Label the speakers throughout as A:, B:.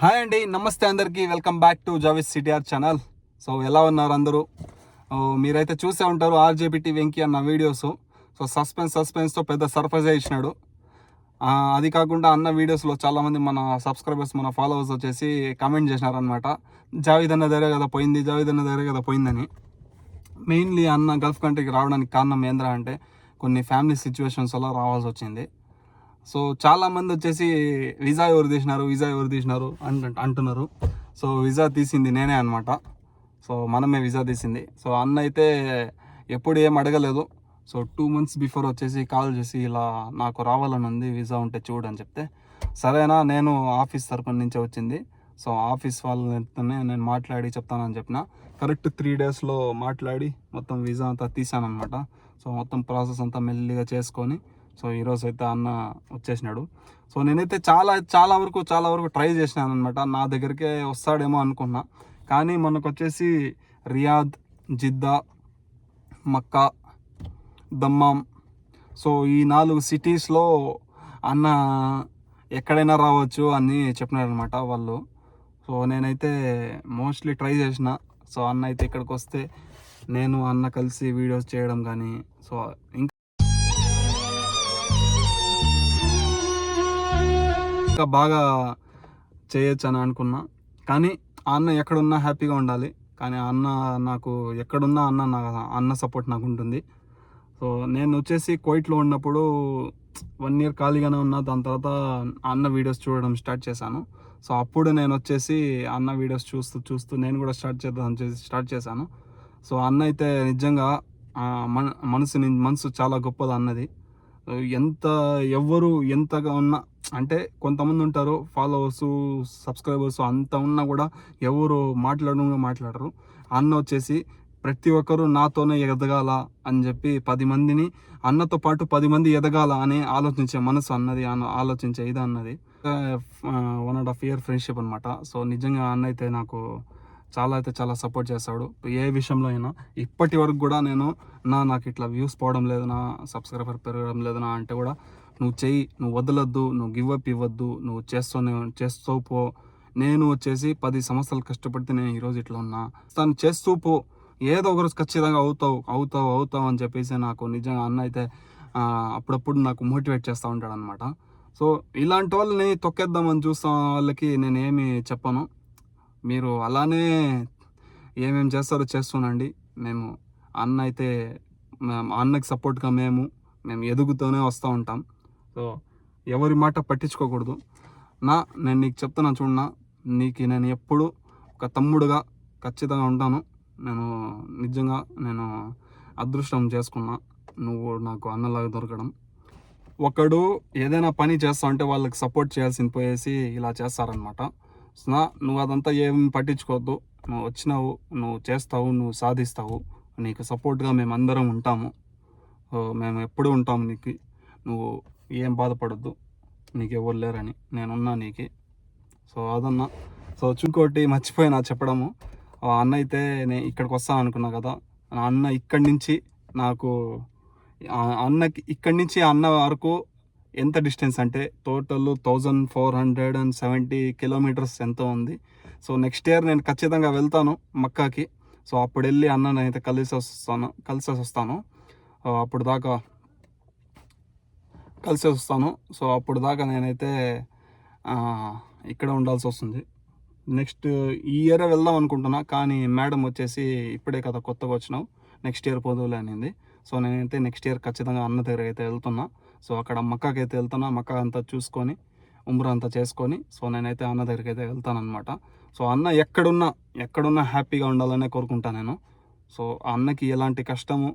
A: Hi అండి నమస్తే అందరికీ. వెల్కమ్ బ్యాక్ టు జావిస్ సిటీఆర్ ఛానల్. సో ఎలా ఉన్నారు అందరూ? ఓ, మీరైతే చూసే ఉంటారు ఆర్జేపీటీ వెంకీ అన్న వీడియోస్. సో సస్పెన్స్ సస్పెన్స్తో పెద్ద సర్ప్రైజ్ ఇచ్చినాడు. అది కాకుండా అన్న వీడియోస్లో చాలామంది మన సబ్స్క్రైబర్స్ మన ఫాలోవర్స్ వచ్చేసి కామెంట్ చేసినారనమాట జావేద్ అన్న దగ్గర కదా పోయింది జావేద్ అన్న దగ్గర కదా పోయిందని. మెయిన్లీ అన్న గల్ఫ్ కంట్రీకి రావడానికి కారణం ఏంద్రా అంటే కొన్ని ఫ్యామిలీ సిచ్యువేషన్స్ వల్ల రావాల్సి వచ్చింది. సో చాలా మంది వచ్చేసి వీసా ఎవరు తీసినారు వీసా ఎవరు తీసినారు అంట అంటున్నారు. సో వీసా తీసింది నేనే అనమాట సో మనమే వీసా తీసింది. సో అన్న అయితే ఎప్పుడు ఏం అడగలేదు. సో టూ మంత్స్ బిఫోర్ వచ్చేసి కాల్ చేసి ఇలా నాకు రావాలని ఉంది వీసా ఉంటే చూడు అని చెప్తే సరేనా నేను ఆఫీస్ తరపున నుంచే వచ్చింది. సో ఆఫీస్ వాళ్ళతోనే నేను మాట్లాడి చెప్తానని చెప్పిన. కరెక్ట్ త్రీ డేస్లో మాట్లాడి మొత్తం వీసా అంతా తీసానమాట సో మొత్తం ప్రాసెస్ అంతా మెల్లిగా చేసుకొని సో ఈరోజు అయితే అన్న వచ్చేసినాడు. సో నేనైతే చాలా చాలా వరకు చాలా వరకు ట్రై చేసినాను అనమాట నా దగ్గరికే వస్తాడేమో అనుకున్నా. కానీ మనకు వచ్చేసి Riyadh Jeddah Mecca Dammam. So ఈ నాలుగు సిటీస్లో అన్న ఎక్కడైనా రావచ్చు అని చెప్పినారనమాట వాళ్ళు. సో నేనైతే మోస్ట్లీ ట్రై చేసిన. సో అన్న అయితే ఇక్కడికి వస్తే నేను అన్న కలిసి వీడియోస్ చేయడం కానీ సో ఇంకా ఇంకా బాగా చేయొచ్చు అని అనుకున్నా. కానీ ఆ అన్న ఎక్కడున్నా హ్యాపీగా ఉండాలి. కానీ ఆ అన్న నాకు ఎక్కడున్నా అన్న నా అన్న సపోర్ట్ నాకు ఉంటుంది. సో నేను వచ్చేసి కోయిట్లో ఉన్నప్పుడు వన్ ఇయర్ ఖాళీగానే ఉన్నా. దాని తర్వాత అన్న వీడియోస్ చూడడం స్టార్ట్ చేశాను. సో అప్పుడు నేను వచ్చేసి అన్న వీడియోస్ చూస్తూ చూస్తూ నేను కూడా స్టార్ట్ చేద్దాం చేసి స్టార్ట్ చేశాను. సో అన్న అయితే నిజంగా మన మనసు మనసు చాలా గొప్పది అన్నది. ఎంత ఎవ్వరు ఎంతగా ఉన్నా అంటే కొంతమంది ఉంటారు ఫాలోవర్స్ సబ్స్క్రైబర్స్ అంత ఉన్నా కూడా ఎవరు మాట్లాడడం మాట్లాడరు. అన్న వచ్చేసి ప్రతి ఒక్కరూ నాతోనే ఎదగాల అని చెప్పి పది మందిని అన్నతో పాటు పది మంది ఎదగాల అని ఆలోచించే మనసు అన్నది ఆలోచించే ఇది అన్నది. One and half year friendship అనమాట సో నిజంగా అన్న అయితే నాకు చాలా అయితే చాలా సపోర్ట్ చేస్తాడు. ఏ విషయంలో అయినా ఇప్పటి వరకు కూడా నేను నా నాకు ఇట్లా వ్యూస్ పోవడం లేదనా సబ్స్క్రైబర్ పెరగడం లేదనా అంటే కూడా నువ్వు చెయ్యి నువ్వు వదలొద్దు నువ్వు గివ్ అప్ ఇవ్వద్దు నువ్వు చేస్తూనే చేస్తూ పో. నేను వచ్చేసి పది సంవత్సరాలు కష్టపడితే నేను ఈరోజు ఇట్లా ఉన్నా. తను చేస్తూ పో. ఏదో ఒక రోజు ఖచ్చితంగా అవుతావు అవుతావు అవుతావు అని చెప్పేసి నాకు నిజంగా అన్న అయితే అప్పుడప్పుడు నాకు మోటివేట్ చేస్తూ ఉంటాడు అనమాట సో ఇలాంటి వాళ్ళని తొక్కేద్దామని చూస్తాం వాళ్ళకి నేను ఏమి చెప్పను. మీరు అలానే ఏమేమి చేస్తారో చేస్తున్నాండి మేము అన్న అయితే మేము అన్నకి సపోర్ట్గా మేము మేము ఎదుగుతూనే వస్తూ ఉంటాం. సో ఎవరి మాట పట్టించుకోకూడదు. నా నేను నీకు చెప్తున్నా చూడన్నా నీకు నేను ఎప్పుడు ఒక తమ్ముడుగా ఖచ్చితంగా ఉంటాను. నేను నిజంగా నేను అదృష్టం చేసుకున్నా. నువ్వు నాకు అన్నలాగా దొరకడం. ఒకడు ఏదైనా పని చేస్తా ఉంటే వాళ్ళకి సపోర్ట్ చేయాల్సింది పోయేసి ఇలా చేస్తారనమాట నా నువ్వు అదంతా ఏం పట్టించుకోవద్దు. నువ్వు వచ్చినావు నువ్వు చేస్తావు నువ్వు సాధిస్తావు. నీకు సపోర్ట్గా మేము అందరం ఉంటాము. మేము ఎప్పుడూ ఉంటాము నీకు. నువ్వు ఏం బాధపడద్దు. నీకు ఎవరు లేరని. నేనున్నా నీకు. సో అదన్నా. సో ఇంకోటి మర్చిపోయినా చెప్పడము. ఆ అన్న అయితే నేను ఇక్కడికి వస్తాను అనుకున్నా కదా. అన్న ఇక్కడి నుంచి నాకు ఆ అన్నకి ఇక్కడి నుంచి ఆ అన్న వరకు ఎంత డిస్టెన్స్ అంటే total thousand four hundred and seventy kilometres ఎంతో ఉంది. సో నెక్స్ట్ ఇయర్ నేను ఖచ్చితంగా వెళ్తాను మక్కాకి. సో అప్పుడు వెళ్ళి అన్నను అయితే కలిసి వస్తాను కలిసి వస్తాను. అప్పుడు దాకా కలిసి వస్తాను. సో అప్పుడు దాకా నేనైతే ఇక్కడ ఉండాల్సి వస్తుంది. నెక్స్ట్ ఈ ఇయరే వెళ్దాం అనుకుంటున్నా కానీ మేడం వచ్చేసి ఇప్పుడే కదా కొత్తగా వచ్చినావు. నెక్స్ట్ ఇయర్ పోదువులే అనింది. సో నేనైతే నెక్స్ట్ ఇయర్ ఖచ్చితంగా అన్న దగ్గర అయితే వెళ్తున్నా. సో అక్కడ మక్కాకి అయితే వెళ్తున్నా. మక్కా అంతా చూసుకొని ఉమ్రా అంతా చేసుకొని సో నేనైతే అన్న దగ్గరికి అయితే వెళ్తానమాట సో అన్న ఎక్కడున్నా ఎక్కడున్నా హ్యాపీగా ఉండాలనే కోరుకుంటా నేను. సో ఆ అన్నకి ఎలాంటి కష్టము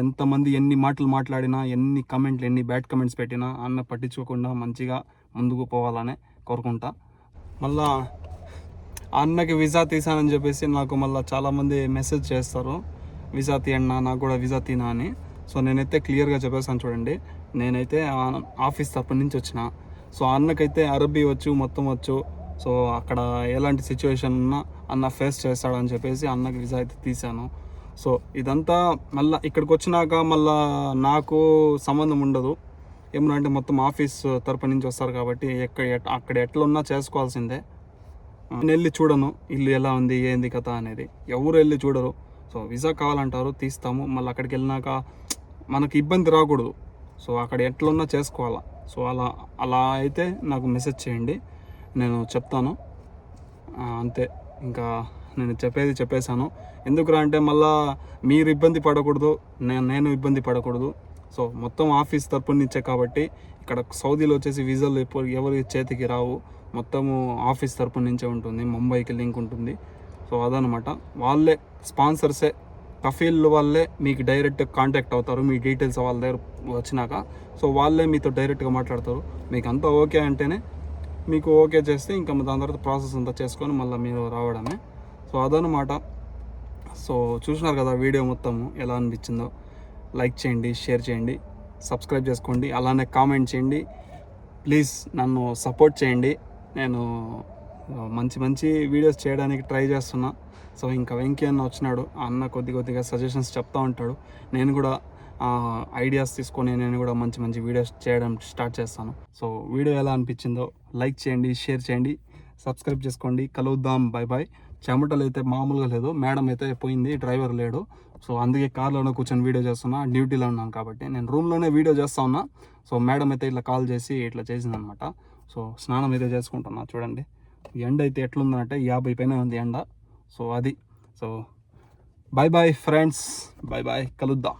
A: ఎంతమంది ఎన్ని మాటలు మాట్లాడినా ఎన్ని కమెంట్లు ఎన్ని బ్యాడ్ కమెంట్స్ పెట్టినా అన్న పట్టించుకోకుండా మంచిగా ముందుకు పోవాలనే కోరుకుంటా. మళ్ళా ఆ అన్నకి వీసా తీసానని చెప్పేసి నాకు మళ్ళీ చాలామంది మెసేజ్ చేస్తారు. వీసా తీయన్నా నాకు కూడా వీసా తీనా అని. సో నేనైతే క్లియర్గా చెప్పేసాను చూడండి. నేనైతే ఆఫీస్ తరపు నుంచి వచ్చిన. సో అన్నకైతే అరబీ వచ్చు మొత్తం వచ్చు. సో అక్కడ ఎలాంటి సిచ్యువేషన్ ఉన్నా అన్న ఫేస్ చేస్తాడని చెప్పేసి అన్నకి వీసా అయితే తీశాను. సో ఇదంతా మళ్ళీ ఇక్కడికి వచ్చినాక మళ్ళా నాకు సంబంధం ఉండదు. ఏమన్నా మొత్తం ఆఫీస్ తరపు నుంచి వస్తారు కాబట్టి ఎక్కడ అక్కడ ఎట్లా ఉన్నా చేసుకోవాల్సిందే. నేను వెళ్ళి చూడను ఇల్లు ఎలా ఉంది ఏంది కథ అనేది. ఎవరు వెళ్ళి చూడరు. సో వీసా కావాలంటారు తీస్తాము. మళ్ళీ అక్కడికి వెళ్ళినాక మనకి ఇబ్బంది రాకూడదు. సో అక్కడ ఎట్లున్నా చేసుకోవాలా. సో అలా అలా అయితే నాకు మెసేజ్ చేయండి. నేను చెప్తాను. అంతే. ఇంకా నేను చెప్పేది చెప్పేశాను. ఎందుకురా అంటే మళ్ళా మీరు ఇబ్బంది పడకూడదు నేను నేను ఇబ్బంది పడకూడదు. సో మొత్తం ఆఫీస్ తరపు నుంచే కాబట్టి ఇక్కడ సౌదీలో వచ్చేసి వీసాలు ఎప్పుడు ఎవరి చేతికి రావు. మొత్తము ఆఫీస్ తరపు నుంచే ఉంటుంది. ముంబైకి లింక్ ఉంటుంది. సో అదనమాట. వాళ్ళే స్పాన్సర్సే. కఫీల్ వాళ్ళే మీకు డైరెక్ట్ కాంటాక్ట్ అవుతారు. మీ డీటెయిల్స్ వాళ్ళ దగ్గర వచ్చినాక. సో వాళ్ళే మీతో డైరెక్ట్గా మాట్లాడతారు. మీకు అంతా ఓకే అంటేనే మీకు ఓకే చేస్తే ఇంకా దాని తర్వాత ప్రాసెస్ అంతా చేసుకొని మళ్ళీ మీరు రావడమే. సో అదనమాట. సో చూసినారు కదా వీడియో మొత్తము ఎలా అనిపించిందో. లైక్ చేయండి షేర్ చేయండి సబ్స్క్రైబ్ చేసుకోండి అలానే కామెంట్ చేయండి. ప్లీజ్ నన్ను సపోర్ట్ చేయండి. నేను మంచి మంచి వీడియోస్ చేయడానికి ట్రై చేస్తున్నా. సో ఇంకా వెంకీ అన్న వచ్చినాడు. ఆ అన్న కొద్ది కొద్దిగా సజెషన్స్ చెప్తా ఉంటాడు. నేను కూడా ఐడియాస్ తీసుకొని నేను కూడా మంచి మంచి వీడియోస్ చేయడం స్టార్ట్ చేస్తాను. సో వీడియో ఎలా అనిపించిందో లైక్ చేయండి షేర్ చేయండి సబ్స్క్రైబ్ చేసుకోండి. కలుద్దాం బాయ్ బాయ్ చెమటలు అయితే మామూలుగా లేదు. మేడం అయితే పోయింది డ్రైవర్ లేడు. సో అందుకే కార్లోనే కూర్చొని వీడియో చేస్తున్నా. డ్యూటీలో ఉన్నాను కాబట్టి నేను రూమ్లోనే వీడియో చేస్తా ఉన్నా. సో మేడం అయితే ఇట్లా కాల్ చేసి ఇట్లా చేసిందనమాట సో స్నానం అయితే చేసుకుంటున్నా. చూడండి. ఎండ అయితే ఎట్లుందంటే యాభై పైన ఉంది ఎండ. సో అది. So bye bye friends bye bye కలుద్దాం.